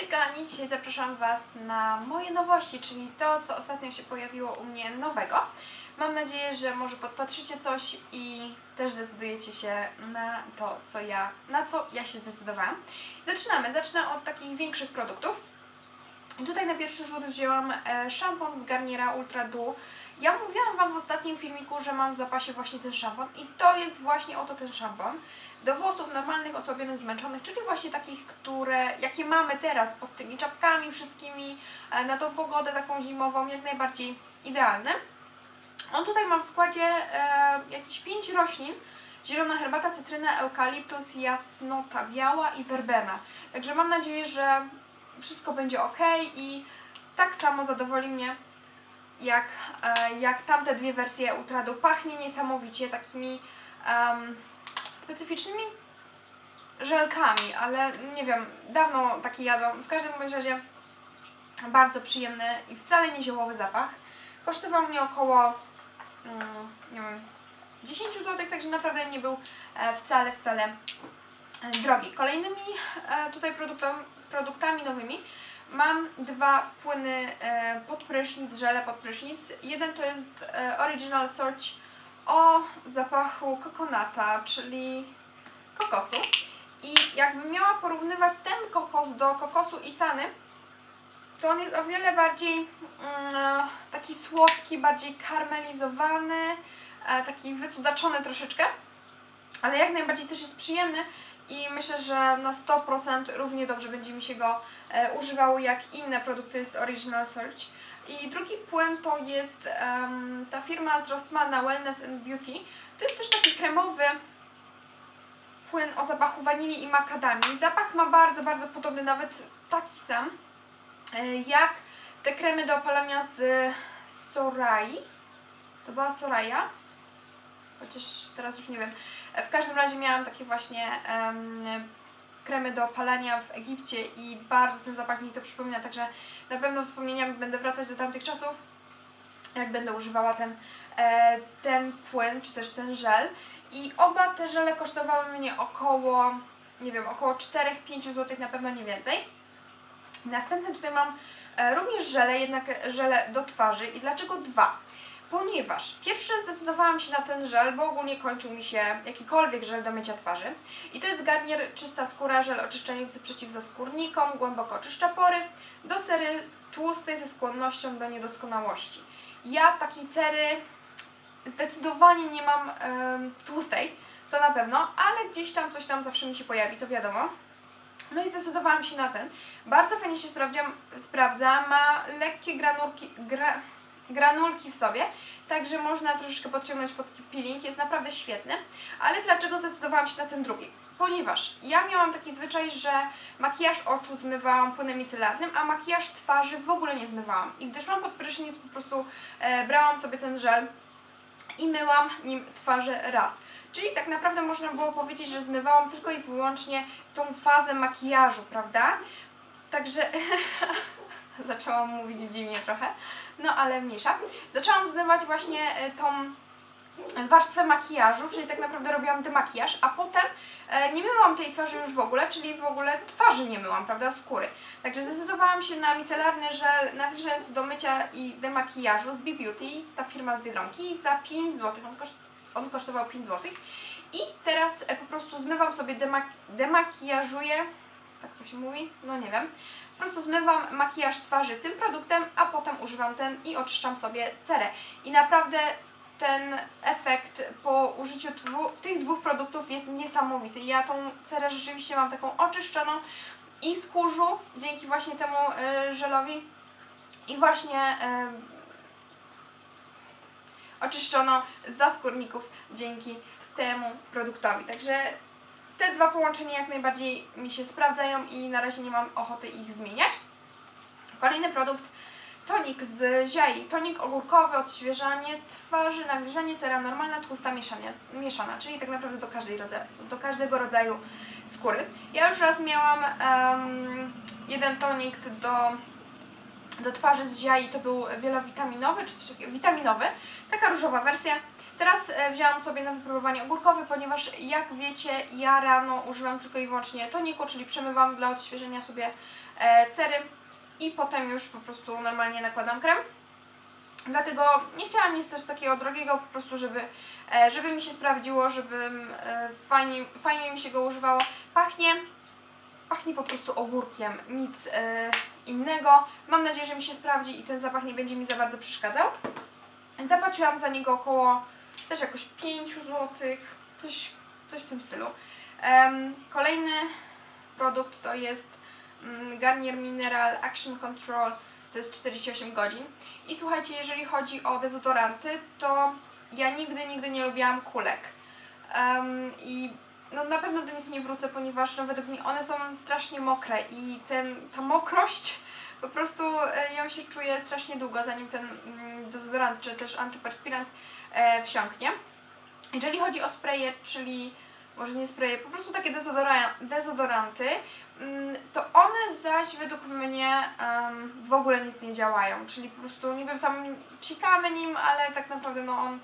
Cześć kochani, dzisiaj zapraszam Was na moje nowości, czyli to, co ostatnio się pojawiło u mnie nowego. Mam nadzieję, że może podpatrzycie coś i też zdecydujecie się na to, co ja, na co ja się zdecydowałam. Zaczynamy. Zacznę od takich większych produktów. Tutaj na pierwszy rzut wzięłam e, szampon z Garniera Ultra Dew. Ja mówiłam Wam w ostatnim filmiku, że mam w zapasie właśnie ten szampon i to jest właśnie oto ten szampon. Do włosów normalnych, osłabionych, zmęczonych, czyli właśnie takich, które, jakie mamy teraz pod tymi czapkami wszystkimi, e, na tą pogodę taką zimową, jak najbardziej idealny. On tutaj ma w składzie e, jakieś 5 roślin, zielona herbata, cytryna, eukaliptus, jasnota biała i werbena. Także mam nadzieję, że wszystko będzie ok i tak samo zadowoli mnie jak, e, jak tamte dwie wersje Ultradu. Pachnie niesamowicie takimi em, specyficznymi żelkami, ale nie wiem, dawno taki jadłam. W każdym razie bardzo przyjemny i wcale nie ziołowy zapach. Kosztował mnie około mm, nie wiem, 10 zł, także naprawdę nie był e, wcale, wcale drogi. Kolejnymi e, tutaj produktom, produktami nowymi mam dwa płyny e, pod prysznic, żele pod prysznic. Jeden to jest e, Original Search o zapachu kokonata, czyli kokosu. I jakbym miała porównywać ten kokos do kokosu Isany, to on jest o wiele bardziej mm, taki słodki, bardziej karmelizowany, e, taki wycudaczony troszeczkę, ale jak najbardziej też jest przyjemny i myślę, że na 100% równie dobrze będzie mi się go e, używało jak inne produkty z Original Search. I drugi płyn to jest em, ta firma z Rossmana Wellness and Beauty. To jest też taki kremowy płyn o zapachu wanilii i makadamii. Zapach ma bardzo, bardzo podobny, nawet taki sam, e, jak te kremy do opalania z Sorai. To była Soraya? Chociaż teraz już nie wiem. E, W każdym razie miałam takie właśnie em, kremy do opalania w Egipcie i bardzo ten zapach mi to przypomina, także na pewno wspomnieniami będę wracać do tamtych czasów, jak będę używała ten, e, ten płyn, czy też ten żel. I oba te żele kosztowały mnie około, nie wiem, około 4-5 zł, na pewno nie więcej. Następne tutaj mam e, również żele, jednak żele do twarzy. I dlaczego dwa? Ponieważ pierwszy zdecydowałam się na ten żel, bo ogólnie kończył mi się jakikolwiek żel do mycia twarzy. I to jest Garnier Czysta Skóra, żel oczyszczający przeciwzaskórnikom, głęboko oczyszcza pory, do cery tłustej ze skłonnością do niedoskonałości. Ja takiej cery zdecydowanie nie mam em, tłustej, to na pewno, ale gdzieś tam coś tam zawsze mi się pojawi, to wiadomo. No i zdecydowałam się na ten. Bardzo fajnie się sprawdza, sprawdza ma lekkie granulki, gra, granulki w sobie, także można troszeczkę podciągnąć pod peeling, jest naprawdę świetny. Ale dlaczego zdecydowałam się na ten drugi? Ponieważ ja miałam taki zwyczaj, że makijaż oczu zmywałam płynem micelarnym, a makijaż twarzy w ogóle nie zmywałam. I gdy szłam pod prysznic, po prostu e, brałam sobie ten żel i myłam nim twarze raz. Czyli tak naprawdę można było powiedzieć, że zmywałam tylko i wyłącznie tą fazę makijażu, prawda? Także zaczęłam mówić dziwnie trochę, no ale mniejsza. Zaczęłam zmywać właśnie e, tą warstwę makijażu, czyli tak naprawdę robiłam demakijaż, a potem e, nie myłam tej twarzy już w ogóle, czyli w ogóle twarzy nie myłam, prawda, skóry. Także zdecydowałam się na micelarny żel nawilżający do mycia i demakijażu z B-Beauty, ta firma z Biedronki, za 5 zł. On, koszt, on kosztował 5 zł. I teraz e, po prostu zmywam sobie, demak demakijażuję, tak to się mówi? No nie wiem. Po prostu zmywam makijaż twarzy tym produktem, a potem używam ten i oczyszczam sobie cerę. I naprawdę ten efekt po użyciu tych dwóch produktów jest niesamowity. Ja tą cerę rzeczywiście mam taką oczyszczoną i z kurzu dzięki właśnie temu y, żelowi i właśnie y, oczyszczono z zaskórników dzięki temu produktowi. Także te dwa połączenia jak najbardziej mi się sprawdzają i na razie nie mam ochoty ich zmieniać. Kolejny produkt tonik z ziai. Tonik ogórkowy, odświeżanie twarzy, nawilżenie, cera normalna, tłusta mieszania, mieszana, czyli tak naprawdę do, każdej rodza, do każdego rodzaju skóry. Ja już raz miałam em, jeden tonik do, do twarzy z ziai, to był wielowitaminowy, czy też taki- witaminowy, taka różowa wersja. Teraz e, wzięłam sobie na wypróbowanie ogórkowy, ponieważ jak wiecie, ja rano używam tylko i wyłącznie toniku, czyli przemywam dla odświeżenia sobie e, cery i potem już po prostu normalnie nakładam krem. Dlatego nie chciałam nic też takiego drogiego, po prostu żeby, e, żeby mi się sprawdziło, żeby fajnie, fajnie mi się go używało. Pachnie, pachnie po prostu ogórkiem, nic innego. Mam nadzieję, że mi się sprawdzi i ten zapach nie będzie mi za bardzo przeszkadzał. Zapłaciłam za niego około też jakoś 5 zł, coś, coś w tym stylu. Kolejny produkt to jest mm, Garnier Mineral Action Control, to jest 48 godzin. I słuchajcie, jeżeli chodzi o dezodoranty, to ja nigdy, nigdy nie lubiłam kulek. I no, na pewno do nich nie wrócę, ponieważ no, według mnie one są strasznie mokre i ten, ta mokrość po prostu e, ją się czuje strasznie długo, zanim ten mm, dezodorant czy też antyperspirant e, wsiąknie. Jeżeli chodzi o spraye, czyli może nie spraye, po prostu takie dezodora dezodoranty, mm, to one zaś według mnie em, w ogóle nic nie działają, czyli po prostu niby tam psikamy nim, ale tak naprawdę no on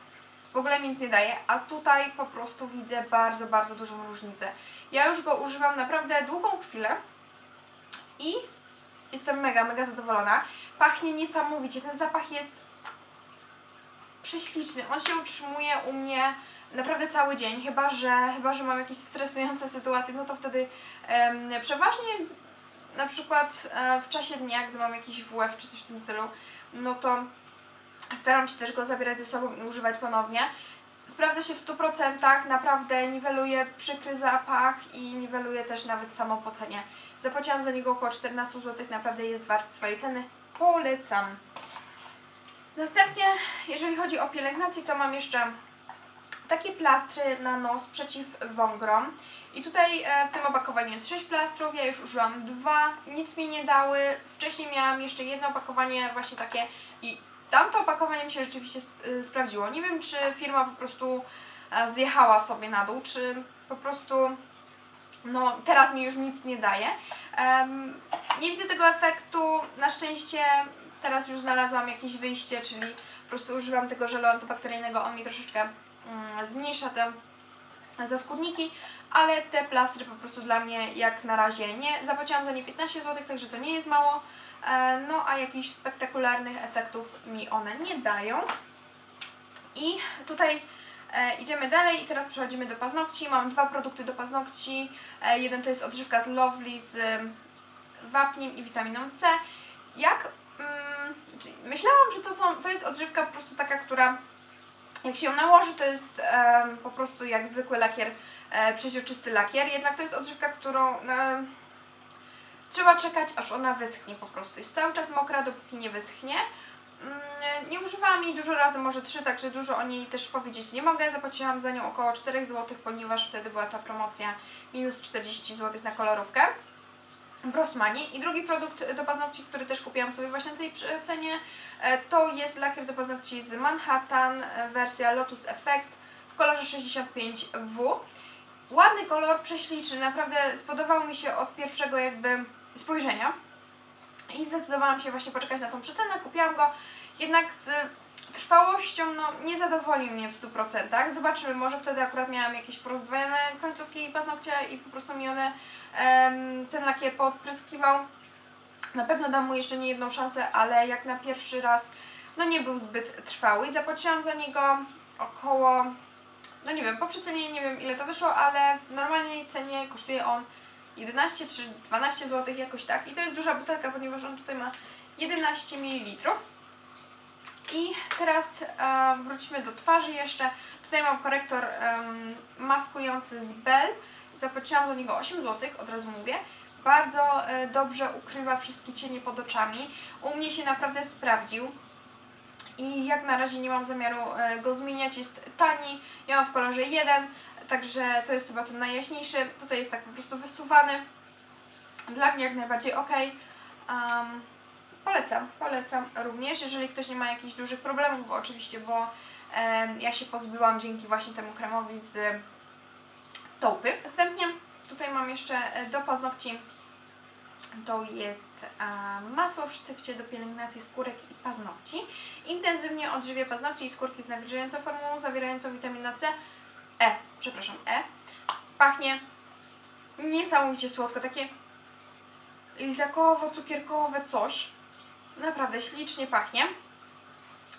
w ogóle mi nic nie daje, a tutaj po prostu widzę bardzo, bardzo dużą różnicę. Ja już go używam naprawdę długą chwilę i jestem mega, mega zadowolona. Pachnie niesamowicie, ten zapach jest prześliczny. On się utrzymuje u mnie naprawdę cały dzień, chyba że, chyba, że mam jakieś stresujące sytuacje, no to wtedy przeważnie na przykład e, w czasie dnia, gdy mam jakiś WF czy coś w tym stylu, no to staram się też go zabierać ze sobą i używać ponownie. Sprawdza się w 100%, naprawdę niweluje przykry zapach i niweluje też nawet samo pocenie. Zapłaciłam za niego około 14 zł, naprawdę jest wart swojej ceny. Polecam. Następnie, jeżeli chodzi o pielęgnację, to mam jeszcze takie plastry na nos przeciw wągrom. I tutaj e, w tym opakowaniu jest 6 plastrów, ja już użyłam dwa, nic mi nie dały. Wcześniej miałam jeszcze jedno opakowanie właśnie takie i tamto opakowanie mi się rzeczywiście y, sprawdziło. Nie wiem, czy firma po prostu e, zjechała sobie na dół, czy po prostu no teraz mi już nic nie daje. Nie widzę tego efektu. Na szczęście teraz już znalazłam jakieś wyjście, czyli po prostu używam tego żelu antybakteryjnego. On mi troszeczkę mm, zmniejsza te zaskórniki, ale te plastry po prostu dla mnie jak na razie nie. Zapłaciłam za nie 15 zł, także to nie jest mało. E, no a jakichś spektakularnych efektów mi one nie dają. I tutaj e, idziemy dalej i teraz przechodzimy do paznokci. Mam dwa produkty do paznokci. E, jeden to jest odżywka z Lovely z wapniem i witaminą C. Jak mm, czyli myślałam, że to, są, to jest odżywka po prostu taka, która jak się ją nałoży, to jest em, po prostu jak zwykły lakier, e, przeźroczysty lakier. Jednak to jest odżywka, którą e, trzeba czekać, aż ona wyschnie po prostu. Jest cały czas mokra, dopóki nie wyschnie. Mm, Nie używałam jej dużo razy, może trzy, także dużo o niej też powiedzieć nie mogę. Zapłaciłam za nią około 4 zł, ponieważ wtedy była ta promocja minus 40 zł na kolorówkę w Rossmanie. I drugi produkt do paznokci, który też kupiłam sobie właśnie na tej cenie, e, to jest lakier do paznokci z Manhattan, e, wersja Lotus Effect w kolorze 65W. Ładny kolor, prześliczny, naprawdę spodobał mi się od pierwszego jakby spojrzenia i zdecydowałam się właśnie poczekać na tą przecenę, kupiłam go, jednak z trwałością no, nie zadowolił mnie w 100%. Zobaczymy, może wtedy akurat miałam jakieś porozdwojone końcówki paznokcia i po prostu mi one ten lakier podpryskiwał. Na pewno dam mu jeszcze nie jedną szansę, ale jak na pierwszy raz no nie był zbyt trwały i zapłaciłam za niego około, no nie wiem, po przecenie nie wiem ile to wyszło, ale w normalnej cenie kosztuje on 11 czy 12 zł, jakoś tak. I to jest duża butelka, ponieważ on tutaj ma 11 ml. I teraz e, wróćmy do twarzy jeszcze. Tutaj mam korektor em, maskujący z Bell. Zapłaciłam za niego 8 zł, od razu mówię. Bardzo e, dobrze ukrywa wszystkie cienie pod oczami. U mnie się naprawdę sprawdził. I jak na razie nie mam zamiaru e, go zmieniać. Jest tani. Ja mam w kolorze 1, także to jest chyba ten najjaśniejszy. Tutaj jest tak po prostu wysuwany. Dla mnie jak najbardziej ok. Um, Polecam, polecam również, jeżeli ktoś nie ma jakichś dużych problemów, bo oczywiście, bo em, ja się pozbyłam dzięki właśnie temu kremowi z taupy. Następnie tutaj mam jeszcze e, do paznokci to jest a, masło w sztywcie do pielęgnacji skórek i paznokci. Intensywnie odżywia paznokcie i skórki z nawilżającą formułą zawierającą witaminę C, E, przepraszam, E. Pachnie niesamowicie słodko, takie lizakowo-cukierkowe coś. Naprawdę ślicznie pachnie.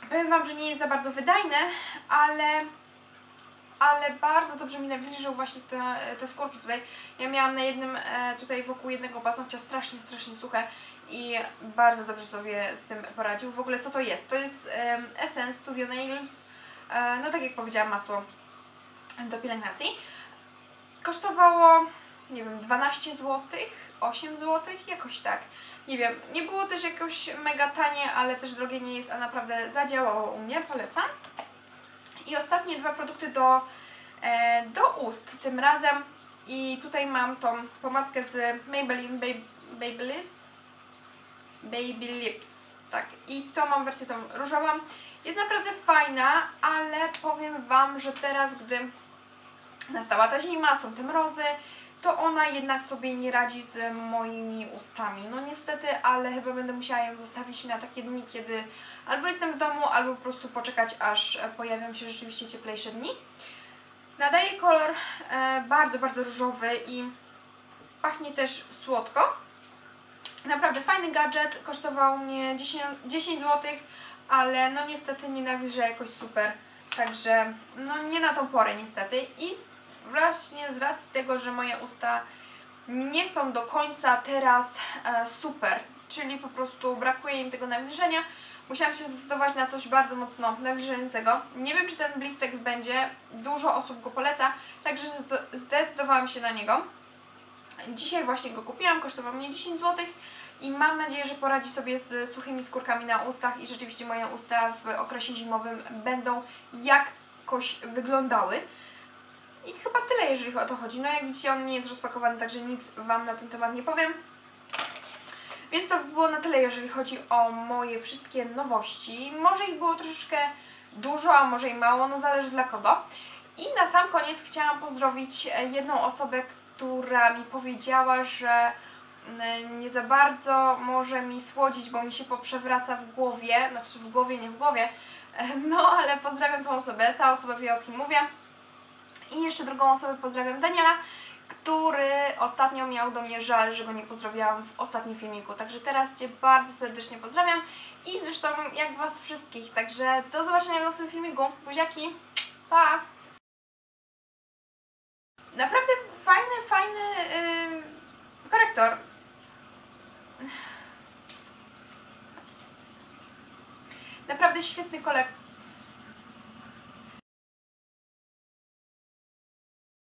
Powiem Wam, że nie jest za bardzo wydajne, ale, ale bardzo dobrze mi nawilżył właśnie te, te skórki tutaj. Ja miałam na jednym, e, tutaj wokół jednego paznokcia strasznie, strasznie suche i bardzo dobrze sobie z tym poradził. W ogóle co to jest? To jest Essence Studio Nails, e, no tak jak powiedziałam, masło do pielęgnacji. Kosztowało, nie wiem, 12 zł, 8 zł, jakoś tak. Nie wiem, nie było też jakoś mega tanie, ale też drogie nie jest, a naprawdę zadziałało u mnie, polecam. I ostatnie dwa produkty do, e, do ust tym razem. I tutaj mam tą pomadkę z Maybelline Baby, Babyliss. Baby Lips. Tak, i to mam wersję tą różową. Jest naprawdę fajna, ale powiem Wam, że teraz, gdy nastała ta zima, są te mrozy, to ona jednak sobie nie radzi z moimi ustami. No niestety, ale chyba będę musiała ją zostawić na takie dni, kiedy albo jestem w domu, albo po prostu poczekać, aż pojawią się rzeczywiście cieplejsze dni. Nadaje kolor e, bardzo, bardzo różowy i pachnie też słodko. Naprawdę fajny gadżet, kosztował mnie 10, 10 zł, ale no niestety nie jakoś super. Także no nie na tą porę niestety. I właśnie z racji tego, że moje usta nie są do końca teraz e, super, czyli po prostu brakuje im tego nawilżenia, musiałam się zdecydować na coś bardzo mocno nawilżającego. Nie wiem, czy ten Blistex będzie, dużo osób go poleca, także zdecydowałam się na niego. Dzisiaj właśnie go kupiłam, kosztował mnie 10 zł i mam nadzieję, że poradzi sobie z suchymi skórkami na ustach i rzeczywiście moje usta w okresie zimowym będą jakoś wyglądały. I chyba tyle, jeżeli o to chodzi. No jak widzicie, on nie jest rozpakowany, także nic Wam na ten temat nie powiem. Więc to by było na tyle, jeżeli chodzi o moje wszystkie nowości. Może ich było troszeczkę dużo, a może i mało, no zależy dla kogo. I na sam koniec chciałam pozdrowić jedną osobę, która mi powiedziała, że nie za bardzo może mi słodzić, bo mi się poprzewraca w głowie, znaczy w głowie, nie w głowie, no ale pozdrawiam tą osobę, ta osoba wie o kim mówię. I jeszcze drugą osobę pozdrawiam Daniela, który ostatnio miał do mnie żal, że go nie pozdrowiłam w ostatnim filmiku. Także teraz Cię bardzo serdecznie pozdrawiam i zresztą jak Was wszystkich. Także do zobaczenia w następnym filmiku. Buziaki, pa! Naprawdę fajny, fajny yy, korektor. Naprawdę świetny kolek